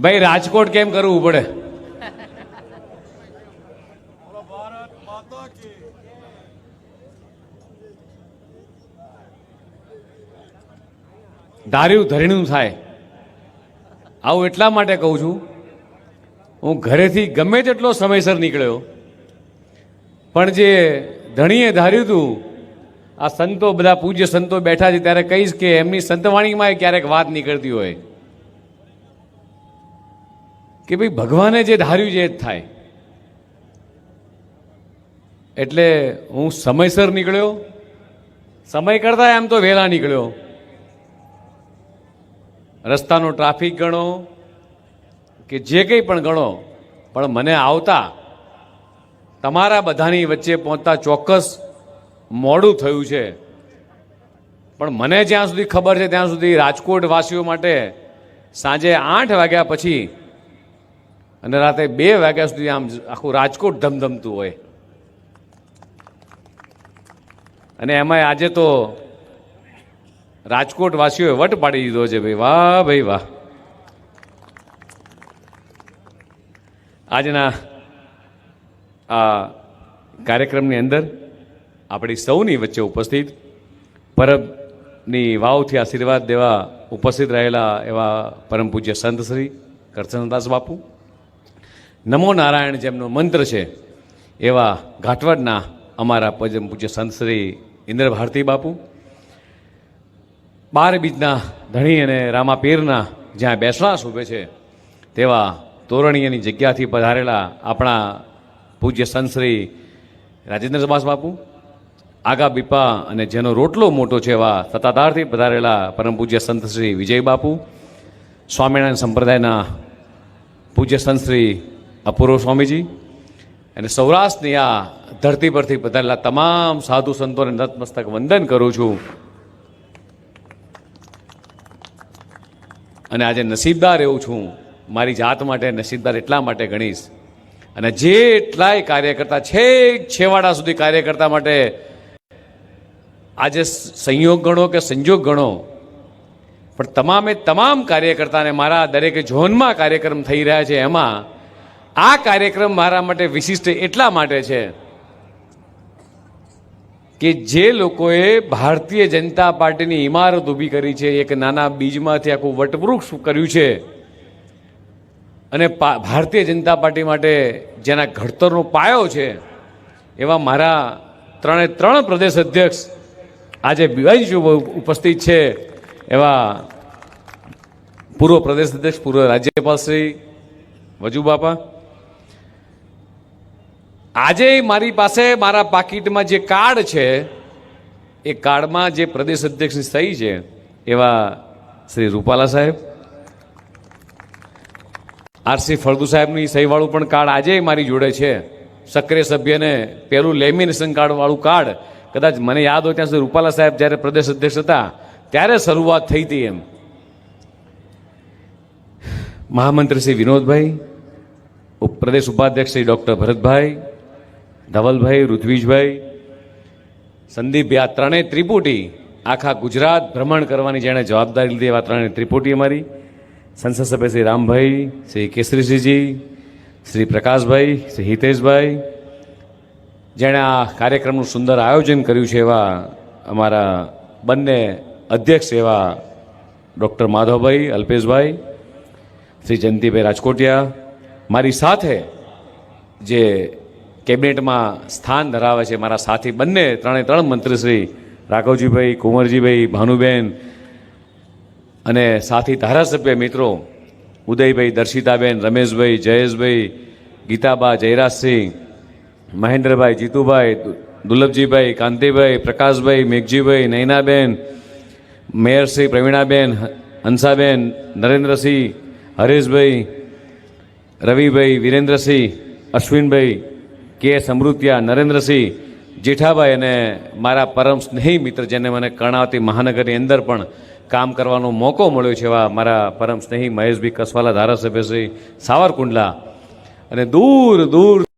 ભાઈ, રાજકોટ કેમ કરવું પડે? ધાર્યું ધરણું થાય. આવું એટલા માટે કહું છું, હું ઘરેથી ગમે તેટલો સમયસર નીકળ્યો, પણ જે ધણીએ ધાર્યું હતું, આ સંતો બધા પૂજ્ય સંતો બેઠા છે, ત્યારે કહીશ કે એમની સંતવાણીમાં ક્યારેક વાત નીકળતી હોય. કે ભાઈ ભગવાને જે ધાર્યું છે એ જ થાય. એટલે હું સમયસર નીકળ્યો. સમય કરતા એમ તો વહેલા નીકળ્યો. રસ્તાનો ટ્રાફિક ગણો કે જે કંઈ પણ ગણો, પણ મને આવતા તમારા બધાની વચ્ચે પહોંચતા ચોક્કસ મોડું થયું છે. પણ મને જ્યાં સુધી ખબર છે, ત્યાં સુધી રાજકોટ વાસીઓ માટે સાંજે આઠ વાગ્યા પછી અને રાતે બે વાગ્યા સુધી આમ આખું રાજકોટ ધમધમતું હોય. અને એમાંય આજે તો રાજકોટ વાસીઓએ વટ પાડી દીધો છે ભાઈ. વાહ ભાઈ વાહ. આજના આ કાર્યક્રમની અંદર આપણી સૌની વચ્ચે ઉપસ્થિત પરબની વાવથી આશીર્વાદ દેવા ઉપસ્થિત રહેલા એવા પરમ પૂજ્ય સંત શ્રી કરચનદાસ બાપુ નમો નારાયણ જેમનો મંત્ર છે, એવા ઘાટવડના અમારા પજમ પૂજ્ય સંત શ્રી ઇન્દ્ર ભારતી બાપુ, બાર બીજના ધણી અને રામાપીરના જ્યાં બેસણા શોભે છે, તેવા તોરણીયની જગ્યાથી પધારેલા આપણા પૂજ્ય સંતશ્રી રાજેન્દ્ર સુભાષ બાપુ, આગા બીપા અને જેનો રોટલો મોટો છે એવા સત્તાધારથી પધારેલા પરમ પૂજ્ય સંતશ્રી વિજય બાપુ, સ્વામિનારાયણ સંપ્રદાયના પૂજ્ય સંત શ્રી અપૂર્વ સ્વામીજી અને સૌરાષ્ટ્રની આ ધરતી પરથી પધારેલા તમામ સાધુ સંતોને નતમસ્તક વંદન કરું છું. અને આજે નસીબદાર એવું છું, મારી જાત માટે નસીબદાર એટલા માટે ગણીશ. અને જેટલાય કાર્યકર્તા છેક છેવાડા સુધી કાર્યકર્તા માટે આજે સંયોગ ગણો કે સંજોગ ગણો, પણ તમામે તમામ કાર્યકર્તાને મારા દરેક ઝોનમાં કાર્યક્રમ થઈ રહ્યા છે, એમાં આ કાર્યક્રમ મારા માટે વિશિષ્ટ એટલા માટે છે કે જે લોકોએ ભારતીય જનતા પાર્ટીની ઇમારત ઊભી કરી છે, એક નાના બીજમાંથી આખું વટવૃક્ષ કર્યું છે અને ભારતીય જનતા પાર્ટી માટે જેના ઘડતરનો પાયો છે, એવા મારા ત્રણે ત્રણ પ્રદેશ અધ્યક્ષ આજે બિવાઈ ઉપસ્થિત છે, એવા પૂર્વ પ્રદેશ અધ્યક્ષ, પૂર્વ રાજ્યપાલ શ્રી વજુ બાપા આજે મારી પાસે, મારા પાકીટમાં જે કાર્ડ છે, એ કાર્ડમાં જે પ્રદેશ અધ્યક્ષની સહી છે, એવા શ્રી રૂપાલા સાહેબ. આરસી ફળદુ સાહેબની સહીવાળું પણ કાર્ડ આજે મારી જોડે છે. સક્રિય સભ્યને પેલું લેમિનેશન કાર્ડવાળું કાર્ડ. કદાચ મને યાદ હોય ત્યાં સુધી રૂપાલા સાહેબ જ્યારે પ્રદેશ અધ્યક્ષ હતા, ત્યારે શરૂઆત થઈ હતી એમ. મહામંત્રી શ્રી વિનોદભાઈ પ્રદેશ ઉપાધ્યક્ષ શ્રી ડૉક્ટર ભરતભાઈ ધવલભાઈ, ઋત્વિજભાઈ સંદીપભાઈ આ ત્રણેય ત્રિપુટી આખા ગુજરાત ભ્રમણ કરવાની જેણે જવાબદારી લીધી એવા ત્રણેય ત્રિપુટી અમારી. સંસદ સભ્ય શ્રી રામભાઈ, શ્રી કેસરીસિંહજી શ્રી પ્રકાશભાઈ, શ્રી હિતેશભાઈ, જેણે આ કાર્યક્રમનું સુંદર આયોજન કર્યું છે એવા અમારા બંને અધ્યક્ષ એવા ડૉક્ટર માધવભાઈ, અલ્પેશભાઈ, શ્રી જયંતિભાઈ રાજકોટિયા. મારી સાથે જે કેબિનેટમાં સ્થાન ધરાવે છે મારા સાથી બંને, ત્રણે ત્રણ મંત્રીશ્રી, રાઘવજીભાઈ, કુંવરજીભાઈ, ભાનુબેન અને સાથી ધારાસભ્ય મિત્રો, ઉદયભાઈ, દર્શિતાબેન, રમેશભાઈ, જયેશભાઈ, ગીતાબા, જયરાજસિંહ, મહેન્દ્રભાઈ, જીતુભાઈ દુર્લભજીભાઈ કાંતિભાઈ, પ્રકાશભાઈ, મેઘજીભાઈ નૈનાબેન મેયરશ્રી પ્રવીણાબેન, હંસાબેન, નરેન્દ્રસિંહ, હરેશભાઈ, રવિભાઈ, વિરેન્દ્રસિંહ, અશ્વિનભાઈ કે સમૃદ્ધિયા નરેન્દ્રસિંહ જેઠાભાઈ અને મારા પરમ સ્નેહી મિત્ર જેને મને કર્ણાવતી મહાનગરની અંદર પણ કામ કરવાનો મોકો મળ્યો છે એવા મારા પરમ સ્નેહી મહેશભાઈ કસવાલા ધારાસભ્ય શ્રી સાવરકુંડલા. અને દૂર દૂરથી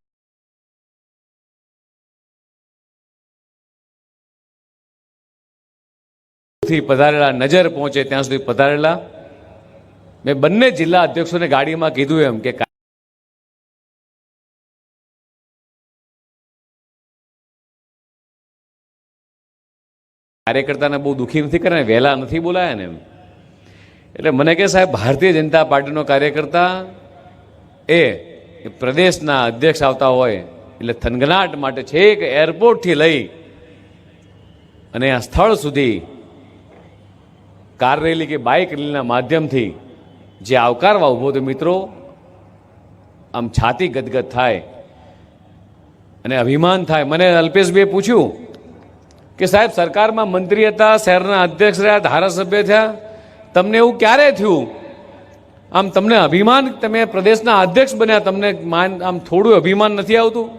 પધારેલા, નજર પહોંચે ત્યાં સુધી પધારેલા. મેં બંને જિલ્લા અધ્યક્ષોને ગાડીમાં કીધું એમ કે કાર્યકર્તાને બહુ દુઃખી નથી કરે વહેલા નથી બોલાયા ને એમ. એટલે મને કે સાહેબ, ભારતીય જનતા પાર્ટીનો કાર્યકર્તા એ પ્રદેશના અધ્યક્ષ આવતા હોય, એટલે થનગનાટ માટે છેક એરપોર્ટથી લઈ અને આ સ્થળ સુધી કાર રેલી કે બાઇક રેલીના માધ્યમથી જે આવકારવા ઊભો તો મિત્રો, આમ છાતી ગદગદ થાય અને અભિમાન થાય. મને અલ્પેશભાઈએ પૂછ્યું કે સાહેબ, સરકારમાં મંત્રી હતા, શહેરના અધ્યક્ષ રહ્યા, ધારાસભ્ય થયા. તમને એવું ક્યારે થયું? આમ તમને અભિમાન તમે પ્રદેશના અધ્યક્ષ બન્યા, તમને માન, આમ થોડું અભિમાન નથી આવતું?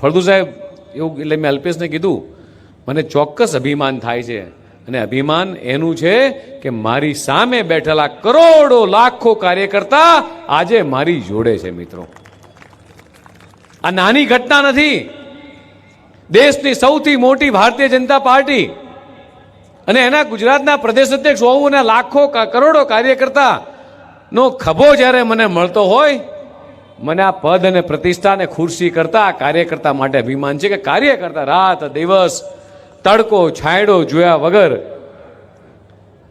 ફળદુ સાહેબ, એવું એટલે મેં અલ્પેશને કીધું, મને ચોક્કસ અભિમાન થાય છે. અને અભિમાન એનું છે કે મારી સામે બેઠેલા કરોડો, લાખો કાર્યકર્તા આજે મારી જોડે છે, મિત્રો. આ નાની ઘટના નથી. દેશની સૌથી મોટી ભારતીય જનતા પાર્ટી અને એના ગુજરાતના પ્રદેશ અધ્યક્ષ હોવું અને લાખો કરોડો કાર્યકર્તા નો ખભો જ્યારે મને મળતો હોય, મને આ પદ અને પ્રતિષ્ઠા અને ખુરશી કરતા કાર્યકર્તા માટે અભિમાન છે કે કાર્યકર્તા રાત, દિવસ તડકો, છાંયડો જોયા વગર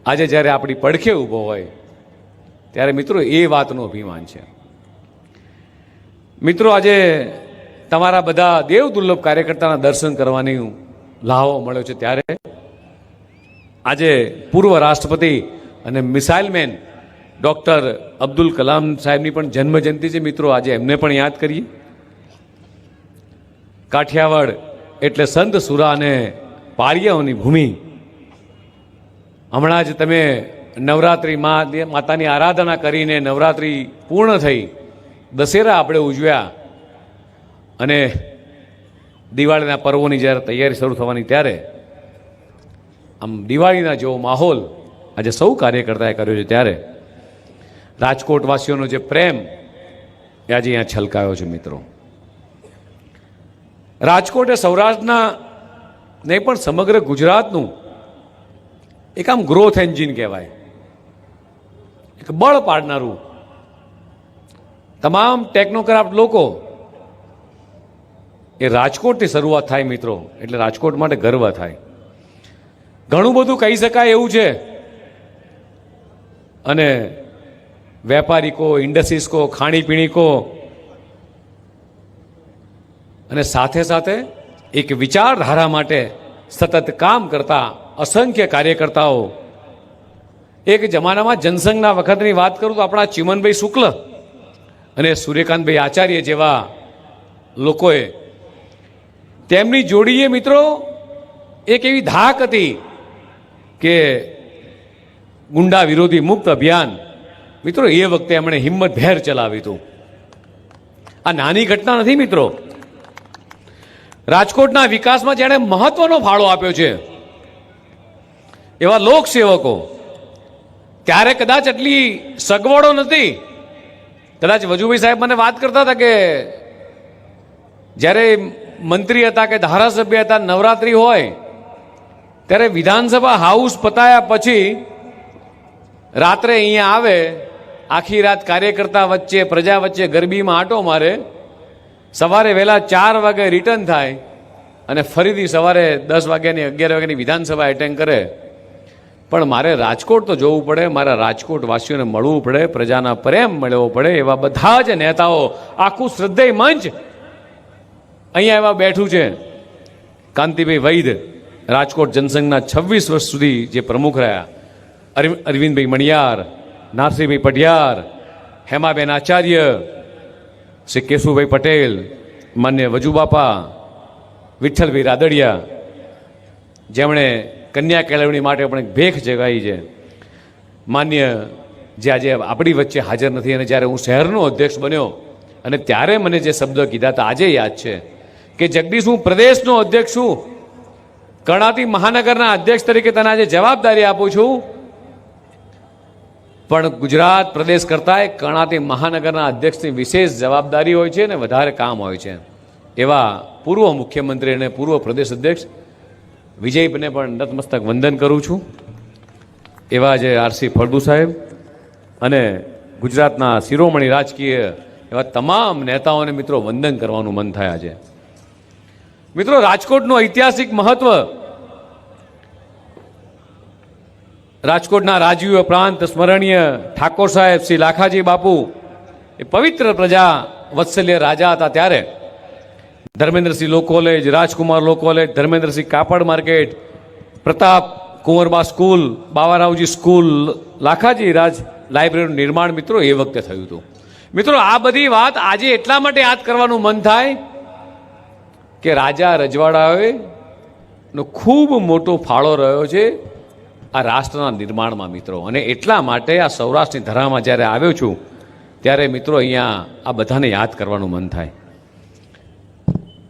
આજે જ્યારે આપણી પડખે ઊભો હોય, ત્યારે મિત્રો એ વાતનું અભિમાન છે. મિત્રો આજે તમારા બધા દેવ દુર્લભ કાર્યકર્તાના દર્શન કરવાની લાહો મળ્યો છે ત્યારે. આજે પૂર્વ રાષ્ટ્રપતિ અને missile man doctor Abdul Kalam સાહેબની પણ જન્મજયંતિ છે. મિત્રો, આજે એમને પણ યાદ કરીએ. કાઠિયાવાડ એટલે સંત સુરા અને પાળિયાઓની ભૂમિ. હમણાં જ તમે નવરાત્રિ માતાની આરાધના કરીને નવરાત્રિ પૂર્ણ થઈ. દશેરા આપણે ઉજવ્યા. અને દિવાળીના પર્વોની જ્યારે તૈયારી શરૂ થવાની ત્યારે આમ દિવાળીના જેવો માહોલ આજે સૌ કાર્યકર્તાએ કર્યો છે ત્યારે રાજકોટવાસીઓનો જે પ્રેમ એ આજે અહીંયા છલકાયો છે મિત્રો. રાજકોટ એ સૌરાષ્ટ્રના નહીં પણ સમગ્ર ગુજરાતનું એક આમ ગ્રોથ એન્જિન કહેવાય. એક બળ પાડનારું તમામ ટેકનોક્રાફ્ટ લોકો એ રાજકોટથી શરૂઆત થાય મિત્રો. એટલે રાજકોટ માટે ગર્વ થાય. ઘણું બધું કહી શકાય એવું છે. અને વેપારી કો ખાણીપીણીકો અને સાથે સાથે એક વિચારધારા માટે સતત કામ કરતા અસંખ્ય કાર્યકર્તાઓ. એક જમાનામાં જનસંઘના વખતની વાત કરું તો આપણા ચિમનભાઈ શુક્લ અને સૂર્યકાંતભાઈ આચાર્ય જેવા લોકોએ તેમની જોડીએ મિત્રો એક એવી ધાક હતી કે ગુંડા વિરોધી મુક્ત અભિયાન, મિત્રો, એ વખતે એમણે હિંમત ભેર ચલાવ્યું હતું. આ નાની ઘટના નથી મિત્રો. રાજકોટના વિકાસમાં જેણે મહત્વનો ફાળો આપ્યો છે. એવા લોકસેવકો, ત્યારે કદાચ એટલી સગવડો નથી. કદાચ વજુભાઈ સાહેબ મને વાત કરતા હતા કે જ્યારે મંત્રી હતા કે ધારાસભ્ય હતા, નવરાત્રિ હોય, ત્યારે વિધાનસભા હાઉસ પતાયા પછી રાત્રે અહીંયા આવે, આખી રાત કાર્યકર્તા વચ્ચે, પ્રજા વચ્ચે ગરબીમાં આંટો મારે, સવારે વહેલા ચાર વાગે રિટર્ન થાય અને ફરીથી સવારે દસ વાગ્યાની, અગિયાર વાગ્યાની વિધાનસભા એટેન્ડ કરે. પણ મારે રાજકોટ તો જોવું પડે, મારા રાજકોટ વાસીઓને મળવું પડે, પ્રજાના પ્રેમ મળવો પડે, એવા બધા જ નેતાઓ આખું શ્રદ્ધેય મંચ અહીંયા એવા બેઠું છે કાંતિભાઈ વૈદ, રાજકોટ જનસંઘના છવ્વીસ વર્ષ સુધી જે પ્રમુખ રહ્યા. અરવિ- અરવિંદભાઈ મણિયાર નારસિંહભાઈ પઢિયાર, હેમાબેન આચાર્ય, શ્રી કેશુભાઈ પટેલ, માન્ય વજુબાપા, વિઠ્ઠલભાઈ રાદડિયા, જેમણે કન્યા કેળવણી માટે પણ એક ભેખ જગાઈ છે. માન્ય જે આજે આપણી વચ્ચે હાજર નથી અને જ્યારે હું શહેરનો અધ્યક્ષ બન્યો અને ત્યારે મને જે શબ્દ કીધા હતા, આજે યાદ છે. કે જગદીશ હું પ્રદેશનો અધ્યક્ષ છું. કર્ણાતી મહાનગરના અધ્યક્ષ તરીકે તને આજે જવાબદારી આપું છું. પણ ગુજરાત પ્રદેશ કરતાં કર્ણાતી મહાનગરના અધ્યક્ષની વિશેષ જવાબદારી હોય છે અને વધારે કામ હોય છે. એવા પૂર્વ મુખ્યમંત્રી અને પૂર્વ પ્રદેશ અધ્યક્ષ વિજયભાઈને પણ નતમસ્તક વંદન કરું છું. એવા જે આરસી ફળદુ સાહેબ અને ગુજરાતના શિરોમણી રાજકીય એવા તમામ નેતાઓને મિત્રો વંદન કરવાનું મન થયા છે મિત્રો, રાજકોટનું ઐતિહાસિક મહત્વ. રાજકોટના રાજવીય પ્રાંત સ્મરણીય ઠાકોર સાહેબ શ્રી લાખાજી બાપુ, એ પવિત્ર પ્રજા વત્સલ્ય રાજા હતા ત્યારે. Dharmendrasinh law college, Rajkumar law college, Dharmendrasinh કાપડ market, Pratap Kunvarba school, Bavaravji school, Lakhaji Raj લાઇબ્રેરીનું નિર્માણ મિત્રો એ વખતે થયું હતું. મિત્રો, આ બધી વાત આજે એટલા માટે યાદ કરવાનું મન થાય કે રાજા રજવાડાઓએ નો ખૂબ મોટો ફાળો રહ્યો છે આ રાષ્ટ્રના નિર્માણમાં મિત્રો. અને એટલા માટે આ સૌરાષ્ટ્રની ધરામાં જ્યારે આવ્યો છું, ત્યારે મિત્રો અહીંયા આ બધાને યાદ કરવાનું મન થાય.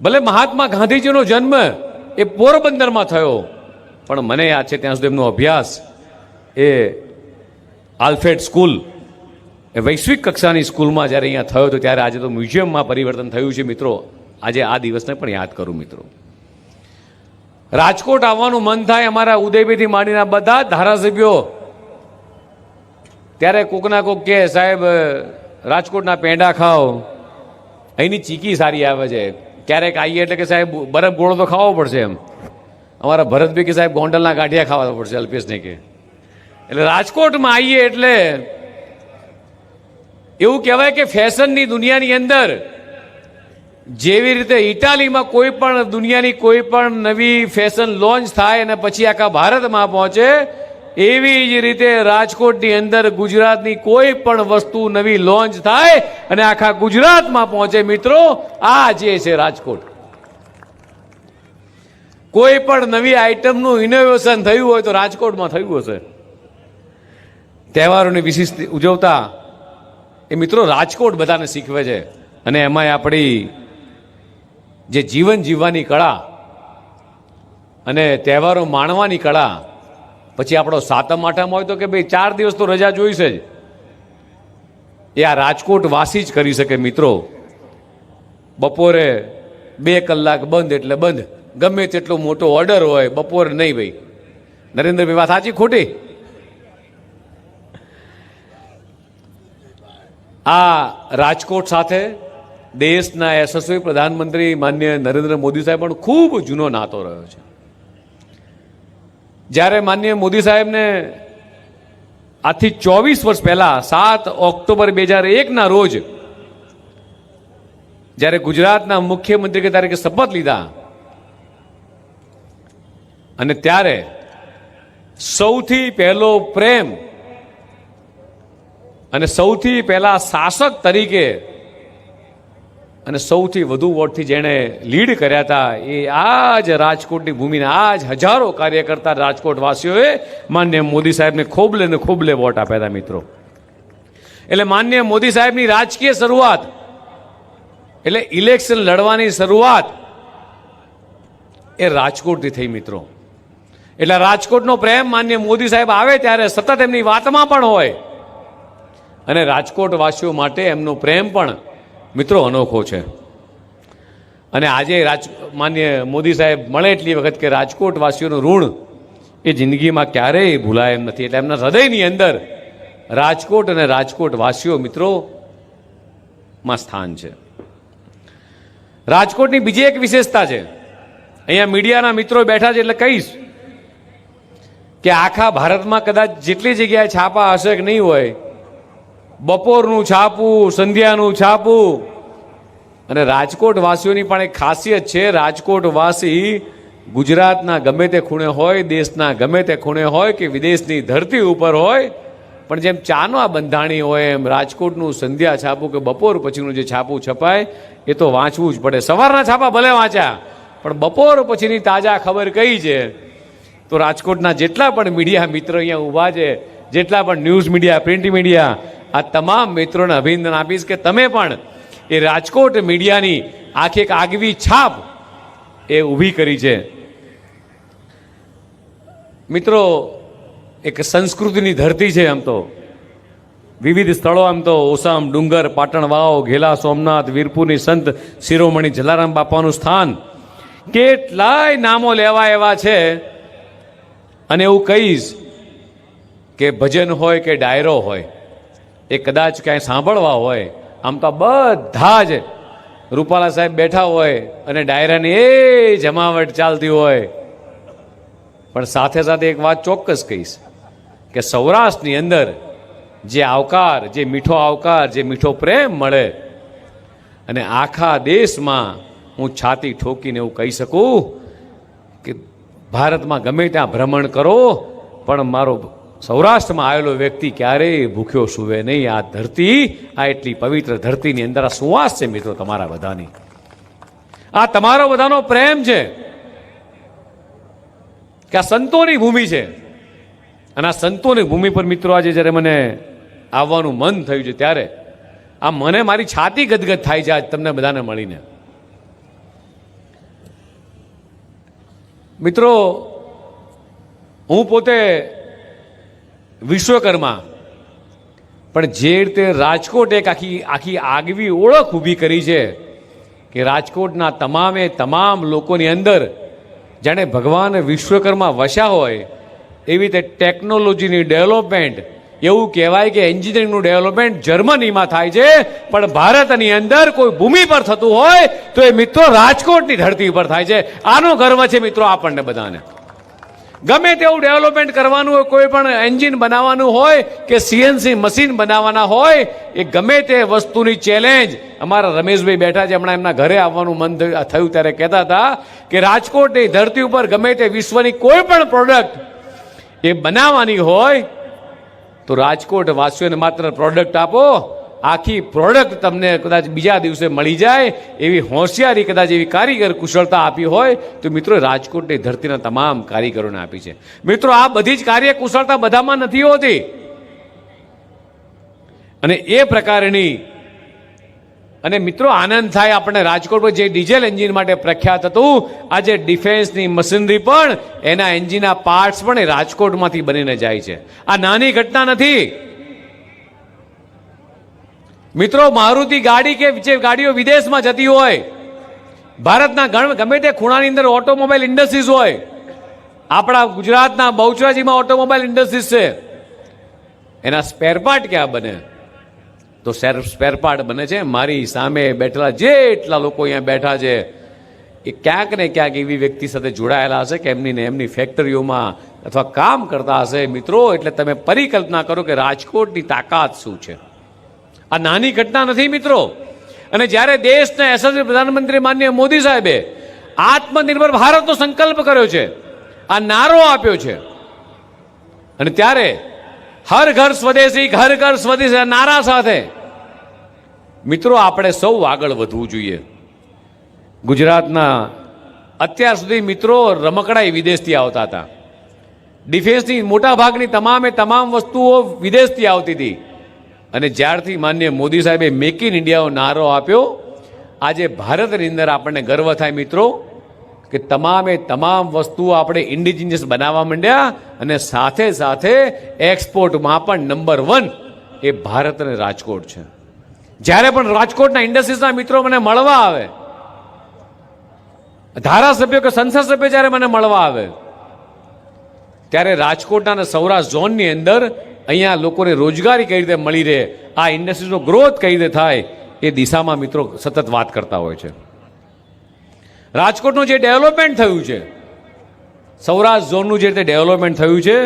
ભલે મહાત્મા ગાંધીજીનો જન્મ એ પોરબંદરમાં થયો, પણ મને યાદ છે ત્યાં સુધી એમનો અભ્યાસ એ આલ્ફેડ સ્કૂલ, એ વૈશ્વિક કક્ષાની સ્કૂલમાં જ્યારે અહીંયા થયો હતો ત્યારે આજે તો મ્યુઝિયમમાં પરિવર્તન થયું છે મિત્રો. આજે આ દિવસને પણ યાદ કરું મિત્રો. રાજકોટ આવવાનું મન થાય અમારા ઉદયભાઈથી માંડીના બધા ધારાસભ્યો. ત્યારે કોકના કોક કે, સાહેબ રાજકોટના પેંડા ખાઓ. અહીંની ચીકી સારી આવે છે. ક્યારેક આવીએ એટલે કે, સાહેબ, બરફ ગોળો તો ખાવો પડશે એમ. અમારા ભરતભાઈ કે, સાહેબ, ગોંડલના ગાંઠિયા ખાવા પડશે, અલ્પેશને કે. એટલે રાજકોટમાં આવીએ એટલે એવું કહેવાય કે ફેશનની દુનિયાની અંદર જેવી રીતે ઇટાલીમાં કોઈ પણ દુનિયાની કોઈ પણ નવી ફેશન લોન્ચ થાય અને પછી આખા ભારતમાં પહોંચે, એવી જ રીતે રાજકોટની અંદર ગુજરાતની કોઈ પણ વસ્તુ નવી લોન્ચ થાય અને આખા ગુજરાતમાં પહોંચે. મિત્રો, આ જે છે રાજકોટ. કોઈ પણ નવી આઇટમનું ઇનોવેશન થયું હોય તો રાજકોટમાં થયું હશે. તહેવારોની વિશિષ્ટ ઉજવતા એ મિત્રો રાજકોટ બધાને શીખવે છે. અને એમાંય આપણી જે જીવન જીવવાની કળા અને તહેવારો માણવાની કળા, પછી આપણો સાતમ આઠમ હોય તો કે ભાઈ ચાર દિવસ તો રજા જોઈશે જ. એ આ રાજકોટ વાસી જ કરી શકે મિત્રો. બપોરે બે કલાક બંધ એટલે બંધ. ગમે તેટલો મોટો ઓર્ડર હોય, બપોરે નહીં ભાઈ. નરેન્દ્રભાઈ, વાત સાચી ખોટી? આ રાજકોટ સાથે દેશના યશસ્વી પ્રધાનમંત્રી માન્ય નરેન્દ્ર મોદી સાહેબ પણ ખૂબ જૂનો નાતો રહ્યો છે. જ્યારે માન્ય મોદી સાહેબને આથી ચોવીસ વર્ષ પહેલા સાત ઓક્ટોબર બે હજાર એકના રોજ જ્યારે ગુજરાતના મુખ્યમંત્રી તરીકે શપથ લીધા અને ત્યારે સૌથી પહેલો પ્રેમ અને સૌથી પહેલા શાસક તરીકે અને સૌથી વધુ વોટથી જેણે લીડ કર્યા હતા, એ આ જ રાજકોટની ભૂમિને આ જ હજારો કાર્યકર્તા રાજકોટવાસીઓએ માન્ય મોદી સાહેબને ખોબલે ને ખોબલે વોટ આપ્યા હતા મિત્રો. એટલે માન્ય મોદી સાહેબની રાજકીય શરૂઆત, એટલે ઇલેક્શન લડવાની શરૂઆત એ રાજકોટથી થઈ મિત્રો. એટલે રાજકોટનો પ્રેમ માન્ય મોદી સાહેબ આવે ત્યારે સતત એમની વાતમાં પણ હોય. અને રાજકોટવાસીઓ માટે એમનો પ્રેમ પણ મિત્રો અનોખો છે. અને આજે રાજ માન્ય મોદી સાહેબ મળે એટલી વખત કે રાજકોટવાસીઓનું ઋણ એ જિંદગીમાં ક્યારેય ભૂલાય એમ નથી. એટલે એમના હૃદયની અંદર રાજકોટ અને રાજકોટવાસીઓ મિત્રોમાં સ્થાન છે. રાજકોટની બીજી એક વિશેષતા છે. અહીંયા મીડિયાના મિત્રો બેઠા છે એટલે કહીશ કે આખા ભારતમાં કદાચ જેટલી જગ્યાએ છાપા હશે કે નહીં હોય બપોરનું છાપું, સંધ્યાનું છાપું. અને રાજકોટ વાસીઓની પણ એક ખાસિયત છે રાજકોટ વાસી ગુજરાતના ગમે તે ખૂણે હોય, દેશના ગમે તે ખૂણે હોય કે વિદેશની ધરતી ઉપર હોય, પણ જેમ ચાનો આ બંધાણી હોય, એમ રાજકોટનું સંધ્યા છાપું કે બપોર પછીનું જે છાપું છપાય, એ તો વાંચવું જ પડે. સવારના છાપા ભલે વાંચ્યા, પણ બપોર પછીની તાજા ખબર કઈ છે? તો રાજકોટના જેટલા પણ મીડિયા મિત્રો અહીંયા ઊભા છે, જેટલા પણ ન્યૂઝ મીડિયા, પ્રિન્ટ મીડિયા આ તમામ મિત્રોને અભિનંદન આપીશ કે તમે પણ એ રાજકોટ મીડિયાની આખી એક આગવી છાપ એ ઊભી કરી છે. મિત્રો, એક સંસ્કૃતિની ધરતી છે આમ તો. વિવિધ સ્થળો આમ તો, ઓસામ, ડુંગર, પાટણ વાવ, ઘેલા, સોમનાથ, વીરપુરની સંત, શિરોમણી, જલારામ બાપાનું સ્થાન. કેટલાય નામો લેવા એવા છે. અને એવું કહીશ કે ભજન હોય કે ડાયરો હોય એ કદાચ ક્યાંય સાંભળવા હોય, આમ તો બધા જ રૂપાલા સાહેબ બેઠા હોય અને ડાયરાની એ જમાવટ ચાલતી હોય. પણ સાથે સાથે એક વાત ચોક્કસ કહીશ કે સૌરાષ્ટ્રની અંદર જે આવકાર, જે મીઠો આવકાર, જે મીઠો પ્રેમ મળે અને આખા દેશમાં હું છાતી ઠોકીને એવું કહી શકું કે ભારતમાં ગમે ત્યાં ભ્રમણ કરો, પણ મારો સૌરાષ્ટ્રમાં આવેલો વ્યક્તિ ક્યારેય ભૂખ્યો સુવે નહીં. આ ધરતી, આ એટલી પવિત્ર ધરતીની અંદર આ સુવાસ છે મિત્રો તમારા બધાની. આ તમારો બધાનો પ્રેમ છે કે આ સંતોની ભૂમિ છે. અને આ સંતોની ભૂમિ પર મિત્રો આજે જ્યારે મને આવવાનું મન થયું છે ત્યારે આ મને મારી છાતી ગદગદ થાય છે આજ તમને બધાને મળીને. મિત્રો, હું પોતે વિશ્વકર્મા. પણ જે રીતે રાજકોટ એક આખી આખી આગવી ઓળખ ઊભી કરી છે કે રાજકોટના તમામે તમામ લોકોની અંદર જાણે ભગવાન વિશ્વકર્મા વસ્યા હોય, એવી રીતે ટેકનોલોજીની ડેવલપમેન્ટ, એવું કહેવાય કે એન્જિનિયરિંગનું ડેવલપમેન્ટ જર્મનીમાં થાય છે, પણ ભારતની અંદર કોઈ ભૂમિ પર થતું હોય, તો એ મિત્રો રાજકોટની ધરતી ઉપર થાય છે. આનો ગર્વ છે મિત્રો આપણને બધાને. ગમે તેવું ડેવલપમેન્ટ કરવાનું હોય, કોઈ પણ એન્જિન બનાવવાનું હોય કે સીએનસી મશીન બનાવવાના હોય, એ ગમે તે વસ્તુની ચેલેન્જ અમારા રમેશભાઈ બેઠા છે, હમણાં એમના ઘરે આવવાનું મન થયું ત્યારે કહેતા હતા કે રાજકોટની ધરતી ઉપર ગમે તે વિશ્વની કોઈ પણ પ્રોડક્ટ એ બનાવવાની હોય, તો રાજકોટ વાસીઓને માત્ર પ્રોડક્ટ આપો. આખી પ્રોડક્ટ તમને કદાચ બીજા દિવસે મળી જાય, એવી હોશિયારી, કદાચ એવી કારીગર કુશળતા આપી હોય, તો મિત્રો રાજકોટની ધરતીના તમામ કારીગરોને આપી છે. મિત્રો, આ બધી જ કાર્ય કુશળતા બધામાં નથી હોતી. અને એ પ્રકારની, અને મિત્રો, આનંદ થાય આપણે રાજકોટ પર જે ડીઝલ એન્જિન માટે પ્રખ્યાત હતું આજે ડિફેન્સની મશીનરી પણ, એના એન્જિનના પાર્ટ્સ પણ એ રાજકોટમાંથી બનીને જાય છે. આ નાની ઘટના નથી. મિત્રો, મારુતિ ગાડી કે જે ગાડીઓ વિદેશમાં જતી હોય, ભારતના ગણ, ગમે તે ખૂણાની અંદર ઓટોમોબાઈલ ઇન્ડસ્ટ્રીઝ હોય, આપણા ગુજરાતના બહુચરાજીમાં ઓટોમોબાઈલ ઇન્ડસ્ટ્રીઝ છે, એના સ્પેરપાર્ટ ક્યાં બને? તો સેર સ્પેર બને છે. મારી સામે બેઠેલા જેટલા લોકો અહીંયા બેઠા છે, એ ક્યાંક ને ક્યાંક એવી વ્યક્તિ સાથે જોડાયેલા હશે કે એમની ને એમની ફેક્ટરીઓમાં અથવા કામ કરતા હશે. મિત્રો, એટલે તમે પરિકલ્પના કરો કે રાજકોટની તાકાત શું છે? આ નાની ઘટના નથી મિત્રો. અને જ્યારે દેશના યશસ્વી પ્રધાનમંત્રી માનનીય મોદી સાહેબે આત્મનિર્ભર ભારતનો સંકલ્પ કર્યો છે, આ નારો આપ્યો છે, અને ત્યારે હર ઘર સ્વદેશી, ઘર ઘર સ્વદેશી નારા સાથે મિત્રો આપણે સૌ આગળ વધવું જોઈએ. ગુજરાતના અત્યાર સુધી મિત્રો રમકડાઈ વિદેશથી આવતા હતા. ડિફેન્સની મોટા ભાગની તમામે તમામ વસ્તુઓ વિદેશથી આવતી હતી. અને જ્યારથી માન્ય મોદી સાહેબે મેક ઇન ઇન્ડિયાનો નારો આપ્યો, આજે ભારતની અંદર આપણને ગર્વ થાય મિત્રો, કે તમામે તમામ વસ્તુઓ આપણે ઇન્ડિજિનિયસ બનાવવા માંડ્યા અને સાથે સાથે એક્સપોર્ટમાં પણ નંબર વન એ ભારત અને રાજકોટ છે. જ્યારે પણ રાજકોટના ઇન્ડસ્ટ્રીઝના મિત્રો મને મળવા આવે, ધારાસભ્યો કે સંસદ સભ્ય જ્યારે મને મળવા આવે, ત્યારે રાજકોટના અને સૌરાષ્ટ્ર ઝોનની અંદર અહીંયા લોકોને રોજગારી કઈ રીતે મળી રહે, આ ઇન્ડસ્ટ્રીનો ગ્રોથ કઈ રીતે થાય, એ દિશામાં મિત્રો સતત વાત કરતા હોય છે. રાજકોટનું જે ડેવલપમેન્ટ થયું છે, સૌરાષ્ટ્ર ઝોનનું જે રીતે ડેવલપમેન્ટ થયું છે,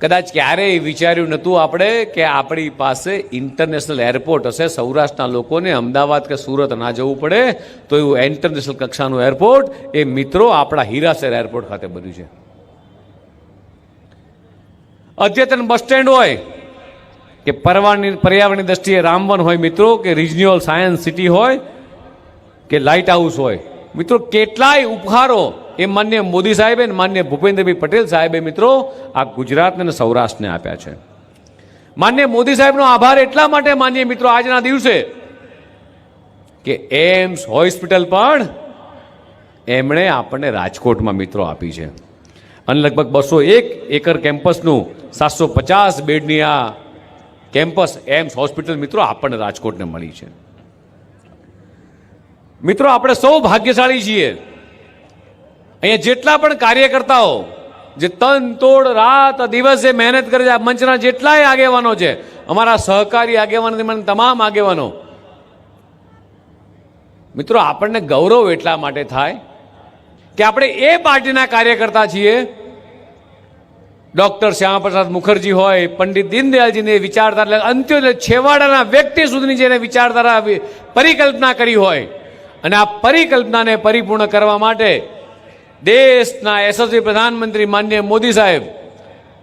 કદાચ ક્યારેય વિચાર્યું નહોતું આપણે કે આપણી પાસે ઇન્ટરનેશનલ એરપોર્ટ હશે, સૌરાષ્ટ્રના લોકોને અમદાવાદ કે સુરત ના જવું પડે, તો એવું ઇન્ટરનેશનલ કક્ષાનું એરપોર્ટ એ મિત્રો આપણા હીરાસર એરપોર્ટ ખાતે બન્યું છે. અદ્યતન બસ સ્ટેન્ડ હોય કે પરવાની પર્યાવરણની દ્રષ્ટિએ રામવન હોય મિત્રો, કે રિજનલ સાયન્સ સિટી હોય, કે લાઇટ હાઉસ હોય. મિત્રો, કેટલાય ઉપહારો એ માન્ય મોદી સાહેબે અને માન્ય ભૂપેન્દ્રભાઈ પટેલ સાહેબે મિત્રો આ ગુજરાતને અને સૌરાષ્ટ્રને આપ્યા છે. માન્ય મોદી સાહેબનો આભાર એટલા માટે માન્ય મિત્રો આજના દિવસે કે એમ્સ હોસ્પિટલ પણ એમણે આપણને રાજકોટમાં મિત્રો આપી છે. અને લગભગ બસો એક એકર કેમ્પસનું સાતસો પચાસ બેડની આ કેમ્પસ એમ્સ હોસ્પિટલ મિત્રો આપણને રાજકોટને મળી છે. મિત્રો, આપણે સૌ ભાગ્યશાળી છીએ. અહીંયા જેટલા પણ કાર્યકર્તાઓ જે તન તોડ રાત દિવસે મહેનત કરે છે, આ મંચના જેટલાય આગેવાનો છે, અમારા સહકારી આગેવાનો તમામ આગેવાનો. મિત્રો, આપણને ગૌરવ એટલા માટે થાય કે આપણે એ પાર્ટીના કાર્યકર્તા છીએ. ડોક્ટર શ્યામાપ્રસાદ મુખર્જી હોય, પંડિત દીનદયાળજીની વિચારધારા એટલે અંત્યોદય છેવાડાના વ્યક્તિ સુધીની જેને વિચારધારા પરિકલ્પના કરી હોય અને આ પરિકલ્પનાને પરિપૂર્ણ કરવા માટે દેશના યશસ્વી પ્રધાનમંત્રી માન્ય મોદી સાહેબ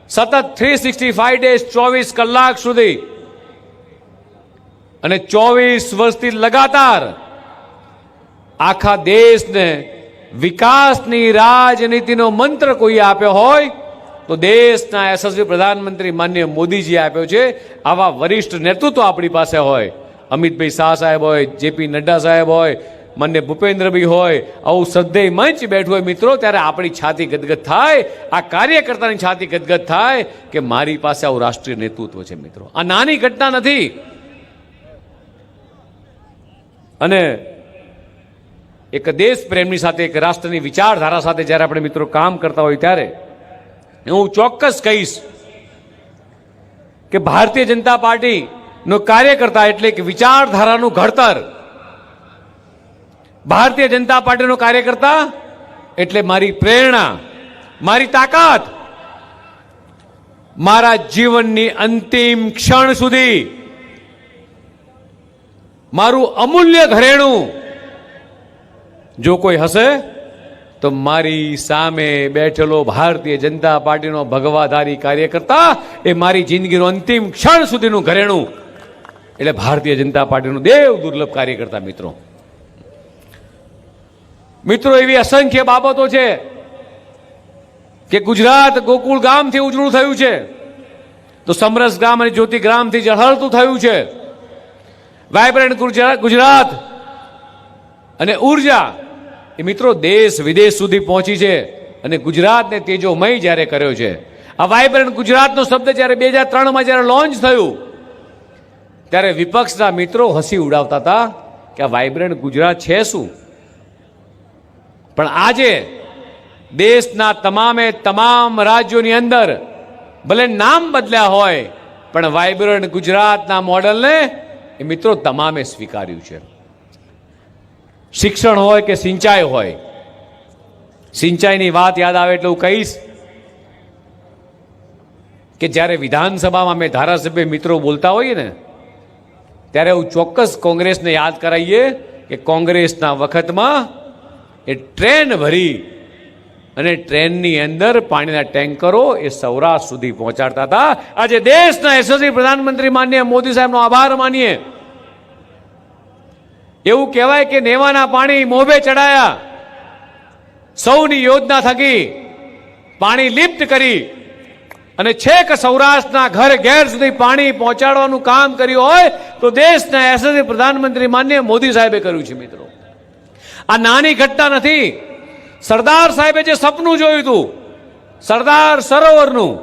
સતત થ્રી સિક્સટી ફાઈવ ડેઝ ચોવીસ કલાક સુધી અને ચોવીસ વર્ષથી લગાતાર આખા દેશને વિકાસની રાજનીતિનો મંત્ર કોઈ આપ્યો હોય, તો દેશના યશસ્વી પ્રધાનમંત્રી માન્ય મોદીજી આપ્યો છે. આવા વરિષ્ઠ નેતૃત્વ આપણી પાસે હોય. અમિતભાઈ શાહ સાહેબ હોય, જેપી નડ્ડા સાહેબ હોય, માન્ય ભૂપેન્દ્રભાઈ હોય, આવું શ્રદ્ધેય મંચ બેઠું હોય મિત્રો, ત્યારે આપણી છાતી ગદગદ થાય, આ કાર્યકર્તાની છાતી ગદગદ થાય કે મારી પાસે આવું રાષ્ટ્રીય નેતૃત્વ છે મિત્રો. આ નાની ઘટના નથી. અને એક દેશ પ્રેમની સાથે, એક રાષ્ટ્રની વિચારધારા સાથે જ્યારે આપણે મિત્રો કામ કરતા હોય ત્યારે, હું ચોક્કસ કહીશ કે ભારતીય જનતા પાર્ટીનો કાર્યકર્તા એટલે કે વિચારધારાનું ઘડતર. ભારતીય જનતા પાર્ટીનો કાર્યકર્તા એટલે મારી પ્રેરણા, મારી તાકાત. મારા જીવનની અંતિમ ક્ષણ સુધી, મારું અમૂલ્ય ઘરેણું જો કોઈ હશે તો મારી સામે બેઠેલો ભારતીય જનતા પાર્ટીનો ભગવાધારી કાર્યકર્તા એ મારી જિંદગીનું અંતિમ ક્ષણ સુધીનું ઘરેણું. એટલે ભારતીય જનતા પાર્ટીનું દેવ દુર્લભ કાર્યકર્તા મિત્રો. મિત્રો, એવી અસંખ્ય બાબતો છે કે ગુજરાત ગોકુળ ગામથી ઉજળું થયું છે. તો સમરસ ગામ અને જ્યોતિ ગ્રામથી જળહળતું થયું છે. વાયબ્રન્ટ ગુજરાત અને ઊર્જા એ મિત્રો દેશ વિદેશ સુધી પહોંચી છે અને ગુજરાતને તેજોમય જ્યારે કર્યો છે. આ વાઇબ્રન્ટ ગુજરાતનો શબ્દ જ્યારે બે હજાર ત્રણમાં જ્યારે લોન્ચ થયું, ત્યારે વિપક્ષના મિત્રો હસી ઉડાવતા હતા કે આ વાઇબ્રન્ટ ગુજરાત છે શું? પણ આજે દેશના તમામે તમામ રાજ્યોની અંદર ભલે નામ બદલ્યા હોય, પણ વાઇબ્રન્ટ ગુજરાતના મોડલને એ મિત્રો તમામે સ્વીકાર્યું છે. શિક્ષણ હોય કે સિંચાઈ હોય? સિંચાઈની વાત યાદ આવે એટલે હું કહીશ કે જ્યારે વિધાનસભામાં અમે ધારાસભ્ય મિત્રો બોલતા હોઈએ ને, ત્યારે હું ચોક્કસ કોંગ્રેસને યાદ કરાવીએ કે કોંગ્રેસના વખતમાં એ ટ્રેન ભરી અને ટ્રેનની અંદર પાણીના ટેન્કરો એ સૌરાષ્ટ્ર સુધી પહોંચાડતા હતા. આજે દેશના યશસ્વી પ્રધાનમંત્રી માન્ય મોદી સાહેબનો આભાર માનીએ. એવું કહેવાય કે નેવાના પાણી મોભે ચડાયા. સૌની યોજના થકી પાણી લિફ્ટ કરી અને છેક સૌરાષ્ટ્રના ઘર ઘેર સુધી પાણી પહોંચાડવાનું કામ કર્યું હોય તો દેશના યશસ્વી પ્રધાનમંત્રી માન્ય મોદી સાહેબે કર્યું છે મિત્રો. આ નાની ઘટના નથી. સરદાર સાહેબે જે સપનું જોયું હતું, સરદાર સરોવરનું.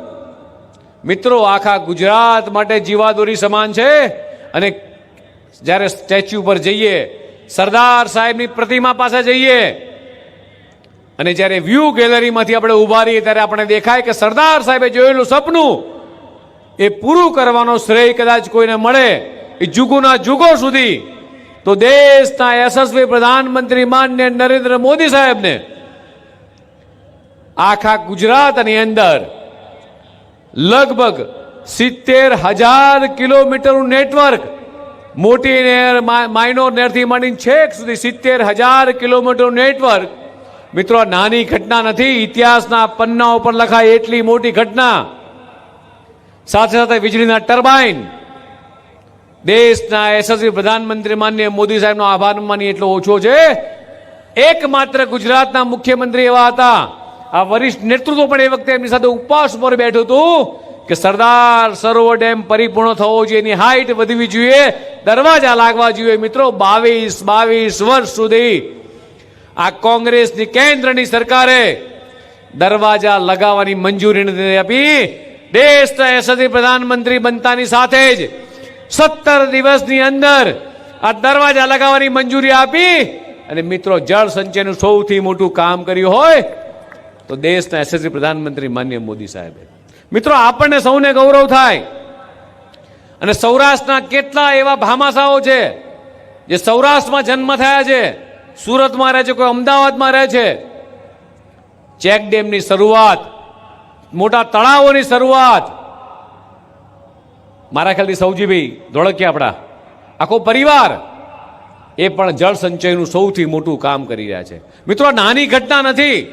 મિત્રો, આખા ગુજરાત માટે જીવાદોરી સમાન છે અને જ્યારે સ્ટેચ્યુ પર જઈએ, સરદાર સાહેબની પ્રતિમા પાસે જઈએ, અને જ્યારે વ્યૂ ગેલેરીમાંથી આપણે ઊભા રહીએ ત્યારે આપણે દેખાય કે સરદાર સાહેબે જોયેલું સપનું એ પૂરું કરવાનો શ્રેય કદાચ કોઈને મળે, એ જુગોના જુગો સુધી, તો દેશના યશસ્વી પ્રધાનમંત્રી માન્ય નરેન્દ્ર મોદી સાહેબને આખા ગુજરાતની અંદર લગભગ સિત્તેર હજાર કિલોમીટરનું નેટવર્ક મોટી નેર માઇનોર નેરથી માંડીને છેક સુધી સિત્તેર હજાર કિલોમીટર નેટવર્ક. મિત્રો નાની ઘટના નથી. ઇતિહાસના પન્ના ઉપર લખાય એટલી મોટી ઘટના. સાથે સાથે વીજળીના ટર્બાઇન. દેશના યશસ્વી પ્રધાનમંત્રી માન્ય મોદી સાહેબનો આભાર માની એટલો ઓછો છે. એકમાત્ર ગુજરાતના મુખ્યમંત્રી એવા હતા. આ વરિષ્ઠ નેતૃત્વ પણ એ વખતે એમની સાથે ઉપવાસ ઉપર બેઠું હતું. કે સરદાર સરોવર ડેમ પરિપૂર્ણ થવો જોઈએ, એની હાઈટ વધવી જોઈએ. દરવાજા લાગવા જોઈએ મિત્રો, બાવીસ બાવીસ વર્ષ સુધી. આ કોંગ્રેસની કેન્દ્રની સરકારે દરવાજા લગાવવાની મંજૂરી નથી આપી. દેશના યશસ્વી પ્રધાનમંત્રી બનતાની સાથે જ સત્તર દિવસની અંદર આ દરવાજા લગાવવાની મંજૂરી આપી અને મિત્રો, જળ સંચયનું સૌથી મોટું કામ કર્યું હોય તો દેશના યશસ્વી પ્રધાનમંત્રી માન્ય મોદી સાહેબે. મિત્રો, આપણને સૌને ગૌરવ થાય. અને સૌરાષ્ટ્રના કેટલા એવા ભામાસાઓ છે, જે સૌરાષ્ટ્રમાં જન્મ થયા છે, સુરતમાં રહે છે, કોઈ અમદાવાદમાં રહે છે. ચેક ડેમની શરૂઆત, મોટા તળાવોની શરૂઆત. મારા ખ્યાલથી સૌજીભાઈ ધોળકિયા આપણા, આખો પરિવાર એ પણ જળ સંચયનું સૌથી મોટું કામ કરી રહ્યા છે. મિત્રો નાની ઘટના નથી.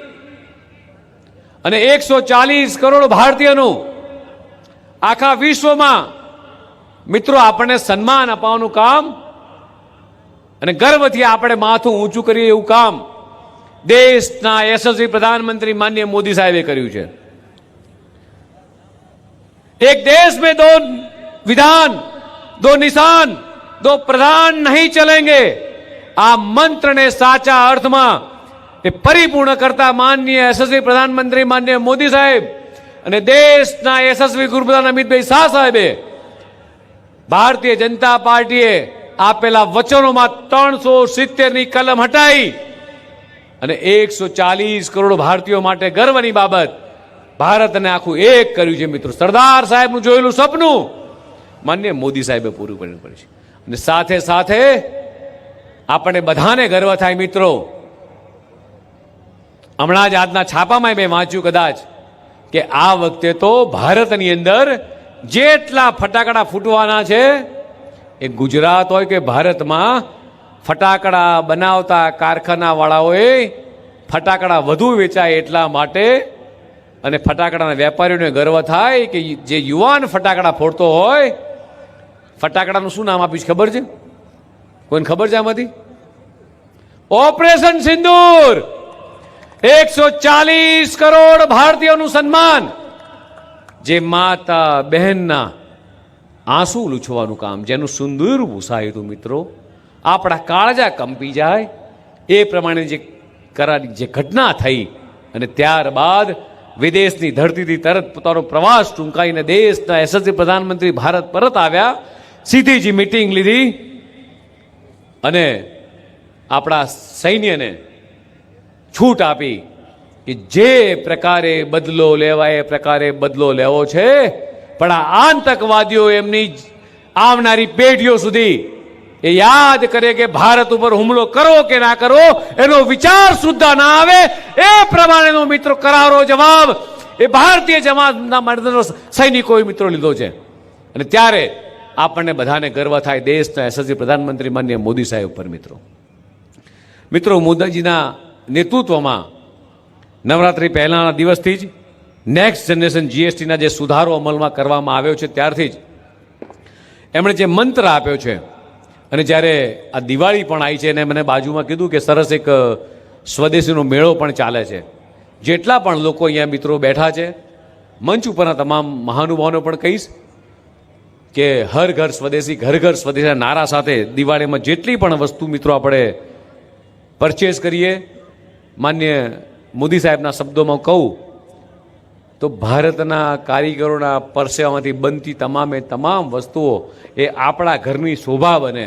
અને એકસો ચાલીસ કરોડ ભારતીયનું આખા વિશ્વમાં મિત્રો આપણને સન્માન અપાવવાનું કામ અને ગર્વથી આપણે માથું ઊંચું કરીએ એવું કામ દેશના યશસ્વી પ્રધાનમંત્રી માન્ય મોદી સાહેબે કર્યું છે एक देश में दो विधान दो निशान दो प्रधान नहीं चलेंगे આ મંત્રને સાચા અર્થમાં એ પરિપૂર્ણ કરતા માનનીય યશસ્વી પ્રધાનમંત્રી માનનીય મોદી સાહેબ અને દેશના યશસ્વી ગુરુપ્રધાન અમિતભાઈ શાહ સાહેબે ભારતીય જનતા પાર્ટીએ આપેલા વચનોમાં ત્રણસો સિત્તેરની કલમ હટાવી અને એકસો ચાલીસ કરોડ ભારતીયો માટે ગર્વની બાબત ભારતને આખું એક કર્યું છે મિત્રો. સરદાર સાહેબનું જોયેલું સપનું માન્ય મોદી સાહેબે પૂરું કર્યું પડે છે. અને સાથે સાથે આપણે બધાને ગર્વ થાય મિત્રો હમણાં જ આજના છાપામાં મેં વાંચ્યું કદાચ કે આ વખતે તો ભારતની અંદર જેટલા ફટાકડા ફૂટવાના છે, એ ગુજરાત હોય કે ભારતમાં ફટાકડા બનાવતા કારખાનાવાળાઓએ ફટાકડા વધુ વેચાય એટલા માટે અને ફટાકડાના વેપારીઓને ગર્વ થાય કે જે યુવાન ફટાકડા ફોડતો હોય, ફટાકડાનું શું નામ આપ્યું છે ખબર છે? કોઈને ખબર છે આમાંથી? ઓપરેશન સિંદૂર! એકસો ચાલીસ કરોડ ભારતીયોનું સન્માન. જે માતા બહેનના આંસુ લૂછવાનું કામ, જેનું સુંદર ભૂસાયું હતું મિત્રો, આપણા કાળજા કંપી જાય, એ પ્રમાણે જે કરાની જે ઘટના થઈ, અને ત્યારબાદ વિદેશની ધરતીથી તરત પોતાનો પ્રવાસ ટૂંકાઈને દેશના યશસ્વી પ્રધાનમંત્રી ભારત પરત આવ્યા, સીધી જ મિટિંગ લીધી, અને આપણા સૈન્યને છૂટ આપી કે જે પ્રકારે બદલો લેવાય, એ પ્રકારે બદલો લેવો છે. પણ આ આતંકવાદીઓ એમની આવનારી પેઢીઓ સુધી એ યાદ કરે કે ભારત ઉપર હુમલો કરો કે ના કરો, એનો વિચાર સુદ્ધા ના આવે. એ પ્રમાણેનો મિત્રો કરારો જવાબ એ ભારતીય જમાતના મર્દનો સૈનિકોએ મિત્રો લીધો છે. અને ત્યારે આપણને બધાને ગર્વ થાય, દેશના યશસ્વી પ્રધાનમંત્રી માન્ય મોદી સાહેબ ઉપર મિત્રો. મિત્રો, મોદીજીના નેતૃત્વમાં નવરાત્રિ પહેલાંના દિવસથી જ નેક્સ્ટ જનરેશન જીએસટીના જે સુધારો અમલમાં કરવામાં આવ્યો છે ત્યારથી જ એમણે જે મંત્ર આપ્યો છે અને જ્યારે આ દિવાળી પણ આવી છે અને મને બાજુમાં કીધું કે સરસ એક સ્વદેશીનો મેળો પણ ચાલે છે. જેટલા પણ લોકો અહીંયા મિત્રો બેઠા છે, મંચ ઉપરના તમામ મહાનુભાવોને પણ કહીશ કે હર ઘર સ્વદેશી, ઘર ઘર સ્વદેશીના નારા સાથે દિવાળીમાં જેટલી પણ વસ્તુ મિત્રો આપણે પરચેસ કરીએ માન્ય મોદી સાહેબના શબ્દોમાં કહું, તો ભારતના કારીગરોના પરસેવામાંથી બનતી તમામે તમામ વસ્તુઓ એ આપણા ઘરની શોભા બને.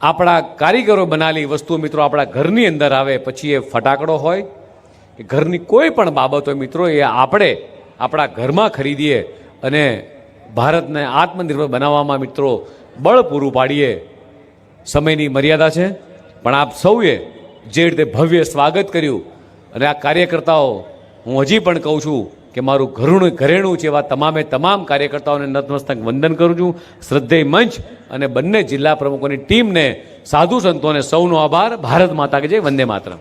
આપણા કારીગરો બનાવેલી વસ્તુઓ મિત્રો આપણા ઘરની અંદર આવે, પછી એ ફટાકડો હોય કે ઘરની કોઈ પણ બાબત હોય મિત્રો એ આપણે આપણા ઘરમાં ખરીદીએ અને ભારતને આત્મનિર્ભર બનાવવામાં મિત્રો બળ પૂરું પાડીએ. સમયની મર્યાદા છે, પણ આપ સૌએ જે રીતે ભવ્ય સ્વાગત કર્યું અને આ કાર્યકર્તાઓ, હું હજી પણ કહું છું કે મારું ઘરનું ઘરેણું છે એવા તમામે તમામ કાર્યકર્તાઓને નતમસ્તક વંદન કરું છું. શ્રદ્ધેય મંચ અને બંને જિલ્લા પ્રમુખોની ટીમને સાધુ સંતોને સૌનો આભાર. ભારત માતા કે જય, વંદે માતરમ.